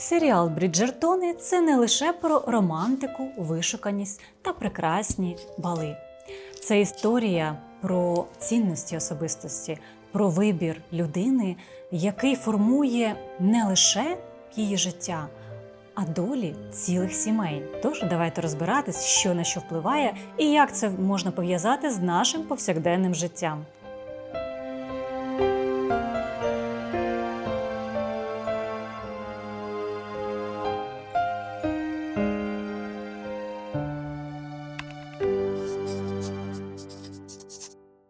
Серіал Бріджертони це не лише про романтику, вишуканість та прекрасні бали. Це історія про цінності особистості, про вибір людини, який формує не лише її життя, а долі цілих сімей. Тож давайте розбиратись, що на що впливає і як це можна пов'язати з нашим повсякденним життям.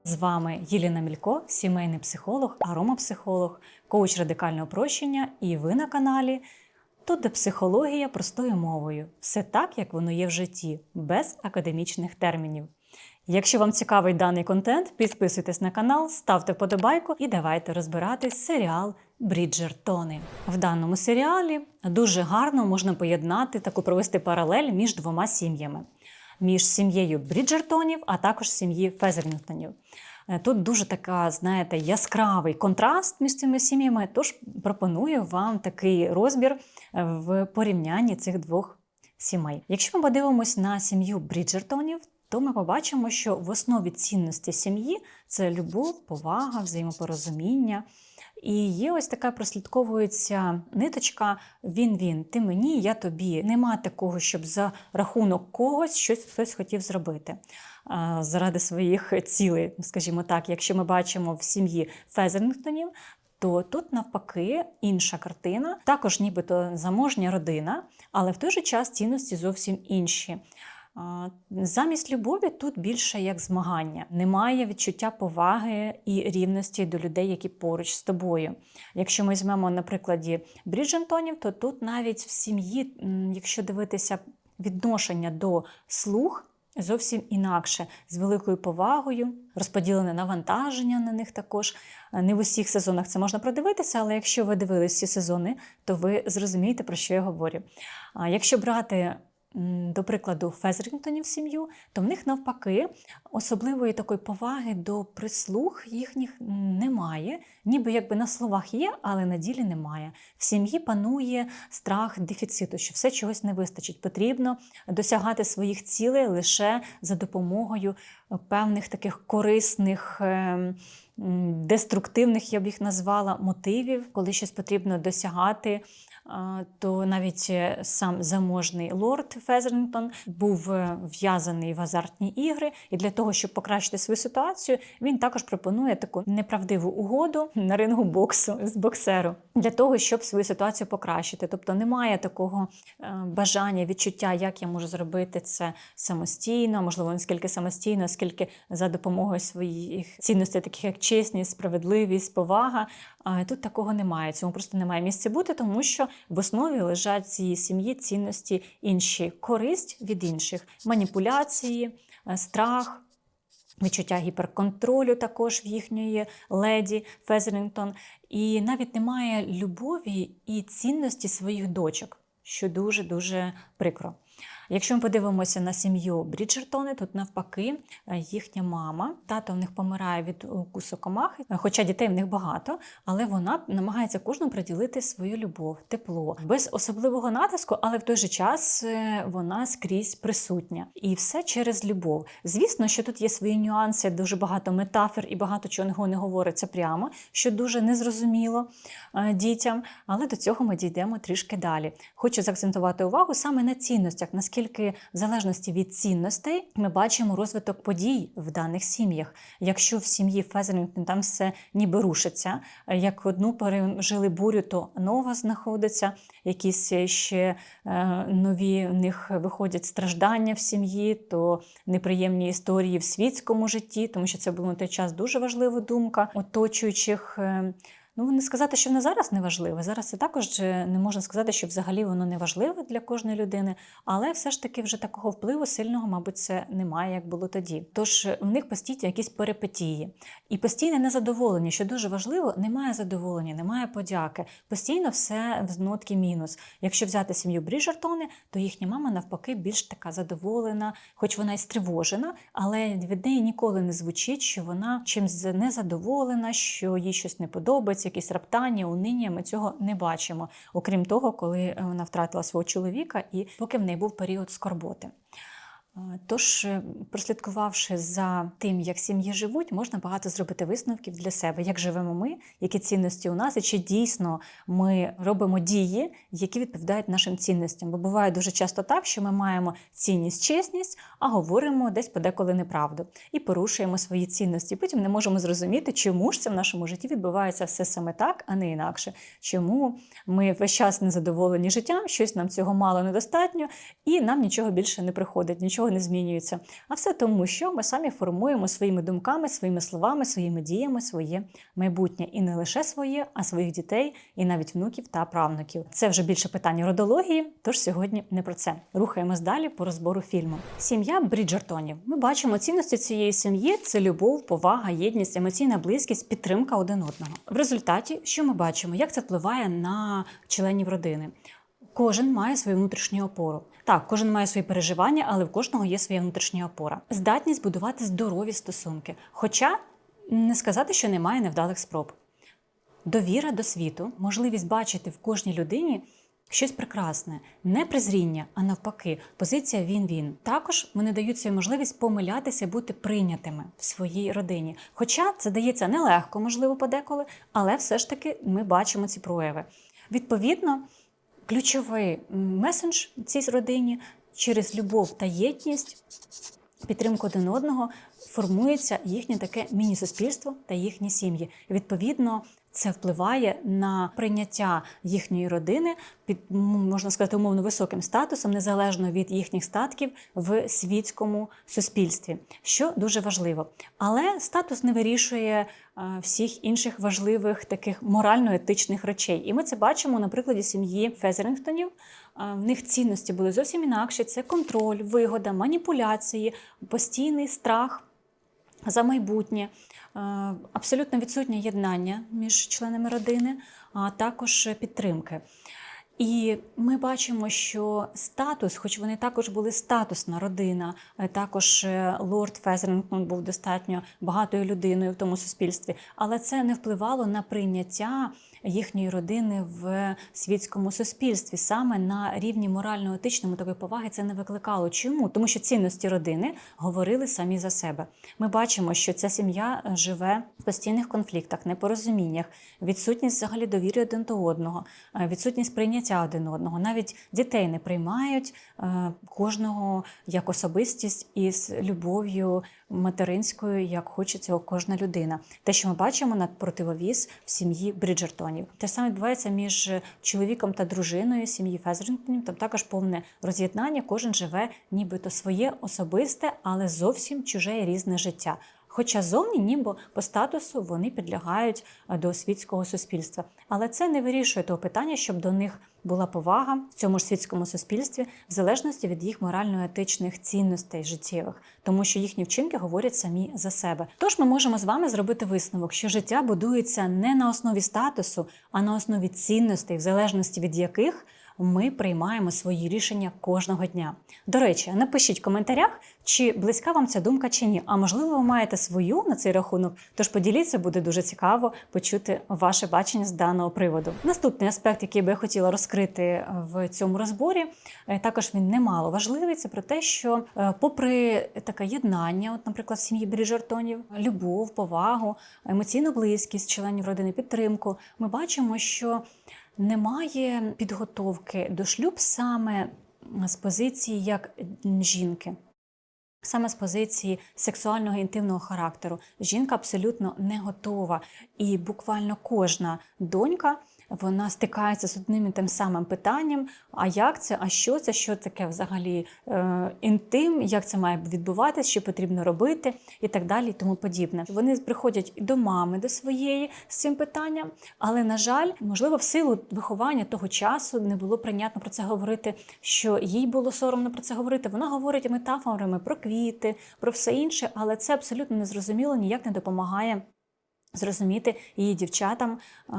З вами Єліна Мілько, сімейний психолог, аромапсихолог, коуч радикального прощення, і ви на каналі Тут де психологія простою мовою. Все так, як воно є в житті, без академічних термінів. Якщо вам цікавий даний контент, підписуйтесь на канал, ставте вподобайку і давайте розбирати серіал Бріджертони. В даному серіалі дуже гарно можна поєднати таку провести паралель між двома сім'ями між сім'єю Бріджертонів, а також сім'ї Фезерінгтонів. Е, Тут дуже така, знаєте, яскравий контраст між цими сім'ями. Тож пропоную вам такий розбір е, в порівнянні цих двох сімей. Якщо ми подивимось на сім'ю Бріджертонів, то ми побачимо, що в основі цінності сім'ї це любов, повага, взаємопорозуміння. І є ось така прослідковується ниточка він-він. Ти мені, я тобі. Нема такого, щоб за рахунок когось щось хтось хотів зробити заради своїх цілей, скажімо так. Якщо ми бачимо в сім'ї Фезерінгтонів, то тут навпаки інша картина, також нібито заможня родина, але в той же час цінності зовсім інші. Замість любові тут більше як змагання. Немає відчуття поваги і рівності до людей, які поруч з тобою. Якщо ми візьмемо на прикладі Бріджентонів, то тут навіть в сім'ї, якщо дивитися відношення до слуг, зовсім інакше, з великою повагою, розподілене навантаження на них також. Не в усіх сезонах це можна продивитися, але якщо ви дивились всі сезони, то ви зрозумієте, про що я говорю. Якщо брати до прикладу, Фезерінгтонів сім'ю, то в них навпаки особливої такої поваги до прислуг їхніх немає. Ніби якби на словах є, але на ділі немає. В сім'ї панує страх дефіциту, що все чогось не вистачить. Потрібно досягати своїх цілей лише за допомогою певних таких корисних. Деструктивних, я б їх назвала, мотивів, коли щось потрібно досягати, то навіть е, сам заможний лорд Фезерінгтон був е, в'язаний в азартні ігри, і для того, щоб покращити свою ситуацію, він також пропонує таку неправдиву угоду на рингу боксу з боксеру. Для того, щоб свою ситуацію покращити. Тобто немає такого е, бажання, відчуття, як я можу зробити це самостійно, можливо, не скільки самостійно, скільки за допомогою своїх цінностей, таких як чесність, справедливість, повага. Тут такого немає. Цьому просто немає місця бути, тому що в основі лежать цієї сім'ї цінності інші користь від інших, маніпуляції, е, страх. Відчуття гіперконтролю також в їхньої леді Фезерінгтон. І навіть немає любові і цінності своїх дочок, що дуже-дуже прикро. Якщо ми подивимося на сім'ю Бріджертони, тут навпаки е, їхня мама, тато в них помирає від укусу комахи, е, хоча дітей в них багато, але вона намагається кожному приділити свою любов, тепло, без особливого натиску, але в той же час е, вона скрізь присутня. І все через любов. Звісно, що тут є свої нюанси, дуже багато метафор і багато чого не говориться прямо, що дуже незрозуміло е, дітям. Але до цього ми дійдемо трішки далі. Хочу заакцентувати увагу саме на цінностях, наскільки в залежності від цінностей ми бачимо розвиток подій в даних сім'ях. Якщо в сім'ї Фезерінгтон там все ніби рушиться, е, як одну пережили бурю, то нова знаходиться, якісь ще е, нові в них виходять страждання в сім'ї, то неприємні історії в світському житті, тому що це був на той час дуже важлива думка оточуючих. Ну, не сказати, що воно зараз не важливе. Зараз це також е, не можна сказати, що взагалі воно не важливе для кожної людини, але все ж таки вже такого впливу сильного, мабуть, це немає, як було тоді. Тож е, в них постійно якісь перипетії. І постійне незадоволення, що дуже важливо, немає задоволення, немає подяки. Постійно все в нотки мінус. Якщо взяти сім'ю Бріжертони, то їхня мама навпаки більш така задоволена, хоч вона і стривожена, але від неї ніколи не звучить, що вона чимось незадоволена, що їй щось не подобається якісь раптання, униння. Ми цього не бачимо, окрім того, коли е, вона втратила свого чоловіка і поки в неї був період скорботи. Тож, е, прослідкувавши за тим, як сім'ї живуть, можна багато зробити висновків для себе, як живемо ми, які цінності у нас, і чи дійсно ми робимо дії, які відповідають нашим цінностям. Бо буває дуже часто так, що ми маємо цінність, чесність, а говоримо десь подеколи неправду і порушуємо свої цінності. Потім не можемо зрозуміти, чому ж це в нашому житті відбувається все саме так, а не інакше. Чому ми весь час незадоволені життям, щось нам цього мало недостатньо, і нам нічого більше не приходить, нічого не змінюється. А все тому, що ми самі формуємо своїми думками, своїми словами, своїми діями своє майбутнє. І не лише своє, а своїх дітей, і навіть внуків та правнуків. Це вже більше питання родології, тож сьогодні не про це. Рухаємось далі по розбору фільму. Сім'я Бріджертонів. Ми бачимо цінності цієї сім'ї: це любов, повага, єдність, емоційна близькість, підтримка один одного. В результаті, що ми бачимо, як це впливає на членів родини. Кожен має свою внутрішню опору. Так, кожен має свої переживання, але в кожного є своя внутрішня опора. Здатність будувати здорові стосунки. Хоча не сказати, що немає невдалих спроб. Довіра до світу, можливість бачити в кожній людині щось прекрасне, не презріння, а навпаки, позиція він-він. Також вони дають собі можливість помилятися, бути прийнятими в своїй родині. Хоча це дається нелегко, можливо, подеколи, але все ж таки ми бачимо ці прояви. Відповідно, ключовий месендж цій родині через любов та єдність, підтримку один одного формується їхнє таке міні-суспільство та їхні сім'ї. Відповідно, це впливає на прийняття їхньої родини під можна сказати умовно високим статусом, незалежно від їхніх статків в світському суспільстві, що дуже важливо. Але статус не вирішує е, всіх інших важливих таких морально-етичних речей. І ми це бачимо на прикладі сім'ї Фезерінгтонів. Е, В них цінності були зовсім інакші: це контроль, вигода, маніпуляції, постійний страх за майбутнє, е, абсолютно відсутнє єднання між членами родини, а також підтримки. І ми бачимо, що статус, хоч вони також були статусна родина, е, також е, лорд Фезерингтон був достатньо багатою людиною в тому суспільстві, але це не впливало на прийняття їхньої родини в світському суспільстві. Саме на рівні морально-етичному такої поваги це не викликало. Чому? Тому що цінності родини говорили самі за себе. Ми бачимо, що ця сім'я живе в постійних конфліктах, непорозуміннях, відсутність взагалі довіри один до одного, е, відсутність прийняття один одного. Навіть дітей не приймають е, кожного як особистість із любов'ю материнською, як хоче цього кожна людина. Те, що ми бачимо на противовіз в сім'ї Бріджертонів. Те саме відбувається між чоловіком та дружиною сім'ї Фезерінгтонів. Там також повне роз'єднання. Кожен живе нібито своє особисте, але зовсім чуже і різне життя. Хоча зовні, ніби по статусу вони підлягають е, до світського суспільства. Але це не вирішує того питання, щоб до них була повага в цьому ж світському суспільстві, в залежності від їх морально-етичних цінностей життєвих, тому що їхні вчинки говорять самі за себе. Тож ми можемо з вами зробити висновок, що життя будується не на основі статусу, а на основі цінностей, в залежності від яких ми приймаємо свої рішення кожного дня. До речі, напишіть в коментарях, чи близька вам ця думка чи ні. А можливо, ви маєте свою на цей рахунок. Тож поділіться, буде дуже цікаво почути ваше бачення з даного приводу. Наступний аспект, який би я хотіла розкрити в цьому розборі, е, також він немало важливий. Це про те, що, е, попри таке єднання, от, наприклад, в сім'ї Бріджертонів, любов, повагу, емоційну близькість членів родини, підтримку, ми бачимо, що немає підготовки до шлюб саме з позиції як жінки. Саме з позиції сексуального інтимного характеру жінка абсолютно не готова, і буквально кожна донька вона стикається з одним і тим самим питанням: а як це, а що це, що таке взагалі е, інтим, як це має відбуватися, що потрібно робити, і так далі, і тому подібне. Вони приходять і до мами до своєї з цим питанням, але на жаль, можливо, в силу виховання того часу не було прийнятно про це говорити, що їй було соромно про це говорити. Вона говорить метафорами про квіти, про все інше, але це абсолютно незрозуміло, ніяк не допомагає. Зрозуміти її дівчатам, е,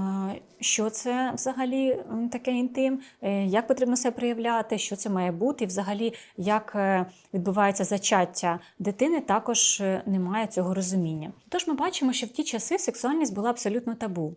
що це взагалі таке інтим, е, як потрібно себе проявляти, що це має бути, і взагалі як е, відбувається зачаття дитини, також немає цього розуміння. Тож ми бачимо, що в ті часи сексуальність була абсолютно табу.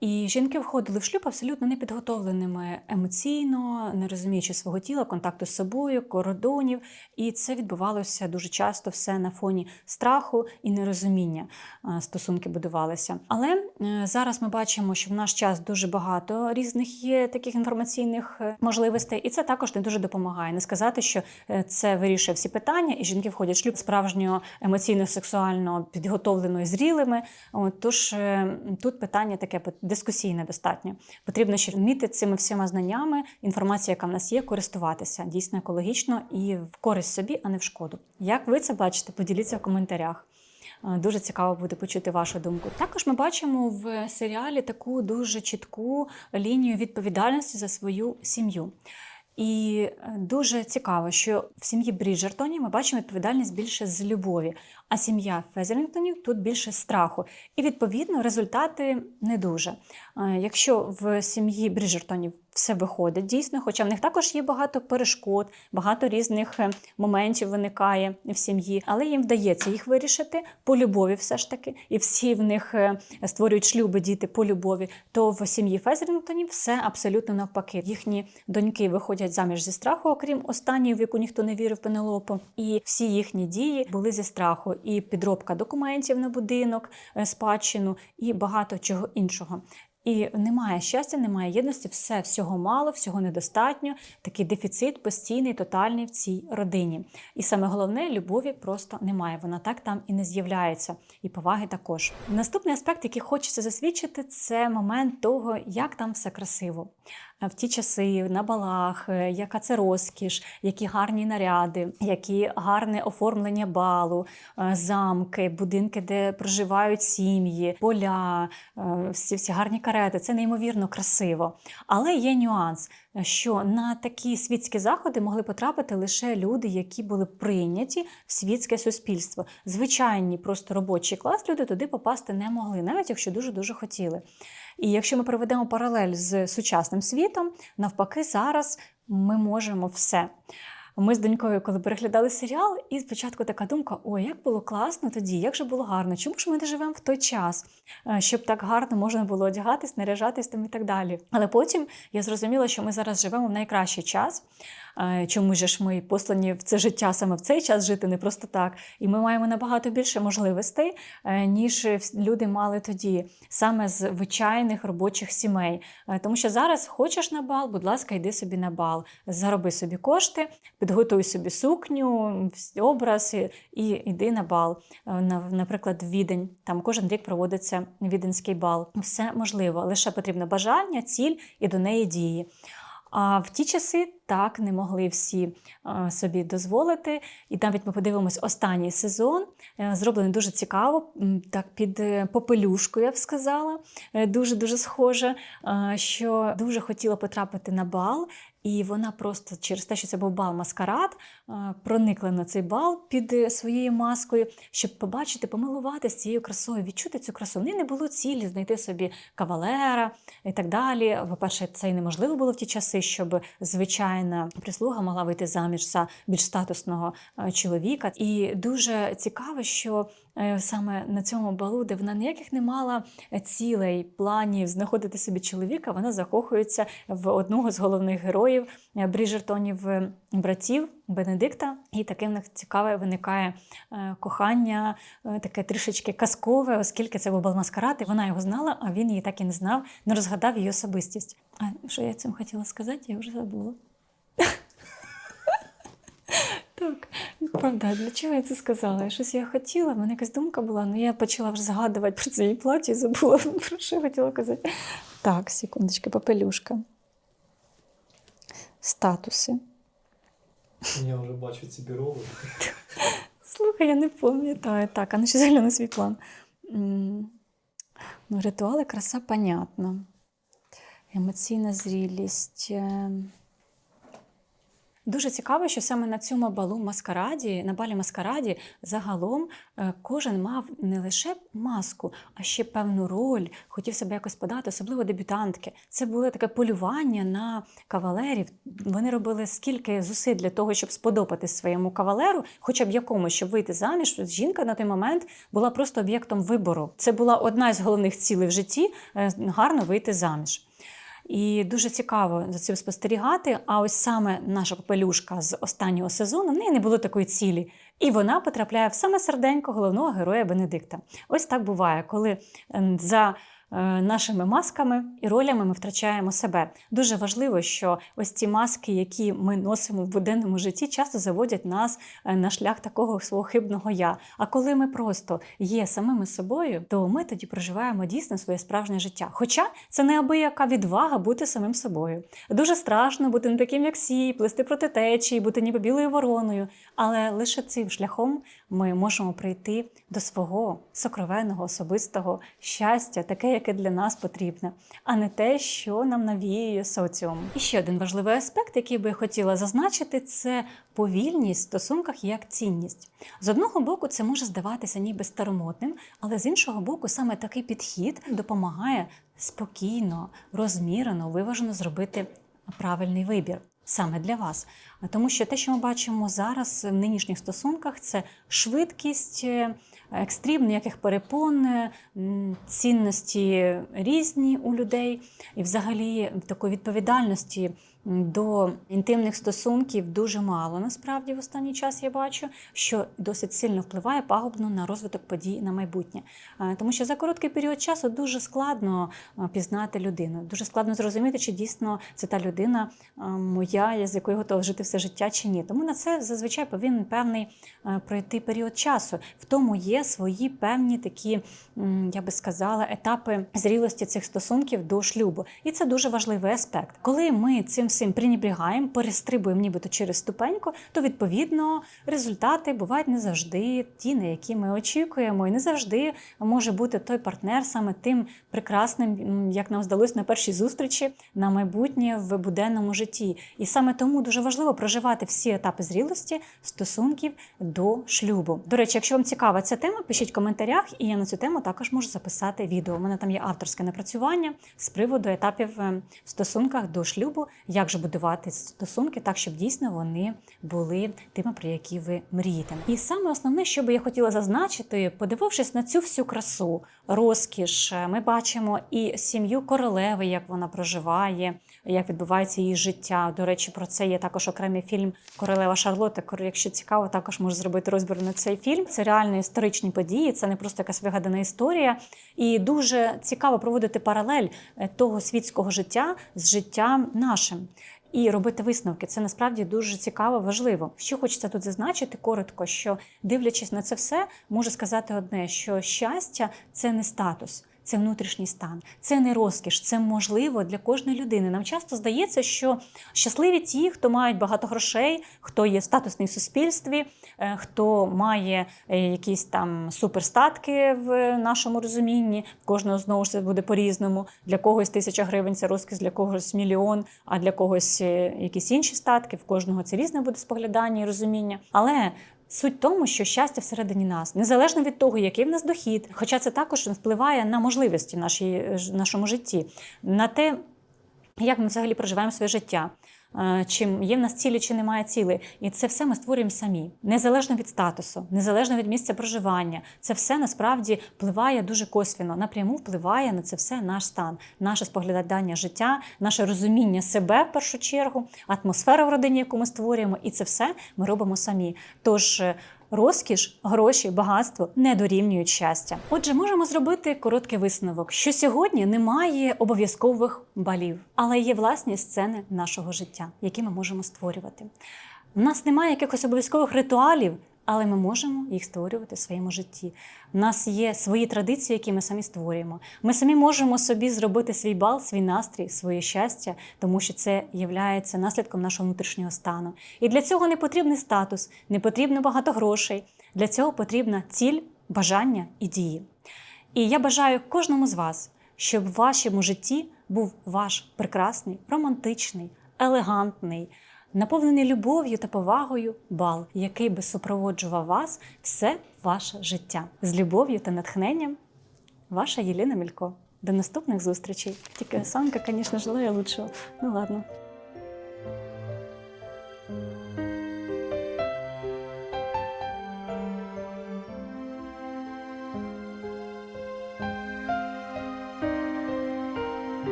І жінки входили в шлюб абсолютно непідготовленими емоційно, не розуміючи свого тіла, контакту з собою, кордонів. І це відбувалося дуже часто все на фоні страху і нерозуміння. е, Стосунки будувалися. Але е, зараз ми бачимо, що в наш час дуже багато різних є таких інформаційних е, можливостей, і це також не дуже допомагає. Не сказати, що це вирішує всі питання, і жінки входять в шлюб справжньо емоційно, сексуально підготовлено і зрілими. От, тож тут питання таке дискусійне достатньо. Потрібно ще вміти цими всіма знаннями, інформація, яка в нас є, користуватися дійсно екологічно і в користь собі, а не в шкоду. Як ви це бачите? Поділіться в коментарях. Е, Дуже цікаво буде почути вашу думку. Також ми бачимо в серіалі таку дуже чітку лінію відповідальності за свою сім'ю. І е, дуже цікаво, що в сім'ї Бріджертонів ми бачимо відповідальність більше з любові, а сім'я Фезерінгтонів тут більше страху. І відповідно результати не дуже. Е, Якщо в сім'ї Бріджертонів все виходить дійсно, хоча в них також є багато перешкод, багато різних е, моментів виникає в сім'ї, але їм вдається їх вирішити по любові, все ж таки, і всі в них е, створюють шлюби діти по любові. То в сім'ї Фезерінгтонів все абсолютно навпаки. Їхні доньки виходять заміж зі страху, окрім останньої, в яку ніхто не вірив Пенелопу. І всі їхні дії були зі страху. І підробка документів на будинок, е, спадщину і багато чого іншого. І немає щастя, немає єдності, все всього мало, всього недостатньо. Такий дефіцит постійний, тотальний в цій родині. І саме головне, любові просто немає. Вона так там і не з'являється, і поваги також. Наступний аспект, який хочеться засвідчити, це момент того, як там все красиво. В ті часи на балах, е, яка це розкіш, які гарні наряди, які гарне оформлення балу, е, замки, будинки, де проживають сім'ї, поля, е, всі, всі гарні карети. Це неймовірно красиво. Але є нюанс, що на такі світські заходи могли потрапити лише люди, які були прийняті в світське суспільство. Звичайні, просто робочий клас люди туди попасти не могли, навіть якщо дуже дуже хотіли. І якщо ми проведемо паралель з сучасним світом, навпаки, зараз ми можемо все. Ми з донькою, коли переглядали серіал, і спочатку така думка: ой, як було класно тоді, як же було гарно, чому ж ми не живемо в той час, е, щоб так гарно можна було одягатись, наряжатись там і так далі. Але потім я зрозуміла, що ми зараз живемо в найкращий час. Чому ж ми послані в це життя саме в цей час жити, не просто так. І ми маємо набагато більше можливостей, е, ніж люди мали тоді, саме з звичайних робочих сімей. Е, Тому що зараз хочеш на бал, будь ласка, йди собі на бал, зароби собі кошти, підготуй собі сукню, образ і, і йди на бал. Е, на- Наприклад, Відень. Там кожен рік проводиться віденський бал. Все можливо, лише потрібно бажання, ціль і до неї дії. А в ті часи так не могли всі е, собі дозволити. І навіть ми подивимось останній сезон. е, Зроблений дуже цікаво, так під е, попелюшку, я б сказала. Дуже дуже схоже, що дуже хотіла потрапити на бал. І вона просто через те, що це був бал маскарад, е, проникла на цей бал під е, своєю маскою, щоб побачити, помилуватися цією красою, відчути цю красу. В неї не було цілі знайти собі кавалера і так далі. По-перше, це й неможливо було в ті часи, щоб звичайна прислуга могла вийти заміж за більш статусного е, чоловіка. І дуже цікаво, що саме на цьому балу, де вона ніяких не мала цілей, планів знаходити собі чоловіка, вона закохується в одного з головних героїв е, Бріжертонів е, братів Бенедикта. І таке в них цікаве виникає е, кохання, е, таке трішечки казкове, оскільки це був бал маскарад, і вона його знала, а він її так і не знав, не розгадав її особистість. А що я цим хотіла сказати, я вже забула. Так, правда, для чого я це сказала? Я Щось я хотіла, в мене якась думка була, але я почала вже згадувати про це її платі і забула, про що я хотіла казати. Так, секундочки, попелюшка. Статуси. Я вже бачу ці біроли. Слухай, я не пам'ятаю. Так, а ну ще згляну свій план. Ну, ритуали, краса, понятно. Емоційна зрілість. Дуже цікаво, що саме на цьому балу маскараді, на балі маскараді, загалом е, кожен мав не лише маску, а ще певну роль, хотів себе якось подати, особливо дебютантки. Це було таке полювання на кавалерів. Вони робили скільки зусиль для того, щоб сподобатись своєму кавалеру, хоча б якомусь, щоб вийти заміж. Жінка на той момент була просто об'єктом вибору. Це була одна з головних цілей в житті е, гарно вийти заміж. І дуже цікаво за цим спостерігати. А ось саме наша попелюшка з останнього сезону в неї не було такої цілі. І вона потрапляє в саме серденько головного героя Бенедикта. Ось так буває, коли ем, за нашими масками і ролями ми втрачаємо себе. Дуже важливо, що ось ці маски, які ми носимо в буденному житті, часто заводять нас е, на шлях такого свого хибного я. А коли ми просто є самими собою, то ми тоді проживаємо дійсно своє справжнє життя. Хоча це неабияка відвага бути самим собою. Дуже страшно бути не таким, як всі, плисти проти течії, бути ніби білою вороною. Але лише цим шляхом ми можемо прийти до свого сокровенного особистого щастя, таке, яке для нас потрібне, а не те, що нам навіює соціум. І ще один важливий аспект, який би я хотіла зазначити, це повільність в стосунках як цінність. З одного боку, це може здаватися ніби старомодним, але з іншого боку, саме такий підхід допомагає спокійно, розмірено, виважено зробити правильний вибір. Саме для вас, тому що те, що ми бачимо зараз в нинішніх стосунках, це швидкість, е, екстрім, ніяких перепон, е, цінності різні у людей, і взагалі такої відповідальності до інтимних стосунків дуже мало. Насправді, в останній час я бачу, що досить сильно впливає пагубно на розвиток подій на майбутнє. Е, Тому що за короткий період часу дуже складно е, пізнати людину, дуже складно зрозуміти, чи дійсно це та людина е, моя, з якою готова жити все життя, чи ні. Тому на це зазвичай повинен певний пройти період часу. В тому є свої певні такі, я би сказала, етапи зрілості цих стосунків до шлюбу. І це дуже важливий аспект. Коли ми цим всім пренебрігаємо, перестрибуємо нібито через ступеньку, то відповідно результати бувають не завжди ті, на які ми очікуємо, і не завжди може бути той партнер саме тим прекрасним, як нам здалось на першій зустрічі на майбутнє в буденному житті. І саме тому дуже важливо проживати всі етапи зрілості стосунків до шлюбу. До речі, якщо вам цікава ця тема, пишіть в коментарях, і я на цю тему також можу записати відео. У мене там є авторське напрацювання з приводу етапів е, в стосунках до шлюбу, як же будувати стосунки так, щоб дійсно вони були тими, про які ви мрієте. І саме основне, що би я хотіла зазначити, подивившись на цю всю красу, розкіш, ми бачимо і сім'ю королеви, як вона проживає, як відбувається її життя. До речі, про це є також окремий фільм Королева Шарлотта. Якщо цікаво, також можу зробити розбір на цей фільм. Це реально історичні події, це не просто якась вигадана історія. І дуже цікаво проводити паралель е, того світського життя з життям нашим. І робити висновки це насправді дуже цікаво, важливо. Що хочеться тут зазначити коротко, що дивлячись на це все, можу сказати одне: що щастя це не статус. Це внутрішній стан, це не розкіш, це можливо для кожної людини. Нам часто здається, що щасливі ті, хто мають багато грошей, хто є статусний в суспільстві, е, хто має е, якісь там суперстатки в нашому розумінні. Кожного знову ж це буде по-різному. Для когось тисяча гривень це розкіш, для когось мільйон, а для когось е, якісь інші статки. В кожного це різне буде споглядання і розуміння. Але Суть в тому, що щастя всередині нас, незалежно від того, який в нас дохід, хоча це також впливає на можливості в нашій, нашому житті, на те, як ми взагалі проживаємо своє життя, е, чи є в нас цілі, чи немає цілі. І це все ми створюємо самі, незалежно від статусу, незалежно від місця проживання. Це все насправді впливає дуже косвіно, напряму впливає на це все наш стан, наше споглядання життя, наше розуміння себе в першу чергу, атмосфера в родині, яку ми створюємо, і це все ми робимо самі. Тож е, Розкіш, гроші, багатство не дорівнюють щастя. Отже, можемо зробити короткий висновок, що сьогодні немає обов'язкових балів, але є власні сцени нашого життя, які ми можемо створювати. У нас немає якихось обов'язкових ритуалів, але ми можемо їх створювати в своєму житті. У нас є свої традиції, які ми самі створюємо. Ми самі можемо собі зробити свій бал, свій настрій, своє щастя, тому що це є наслідком нашого внутрішнього стану. І для цього не потрібний статус, не потрібно багато грошей. Для цього потрібна ціль, бажання і дії. І я бажаю кожному з вас, щоб в вашому житті був ваш прекрасний, романтичний, елегантний, наповнений любов'ю та повагою бал, який би супроводжував вас все ваше життя. З любов'ю та натхненням, ваша Єліна Мілько. До наступних зустрічей. Тільки Санка, звісно, желаю лучшого. Ну ладно.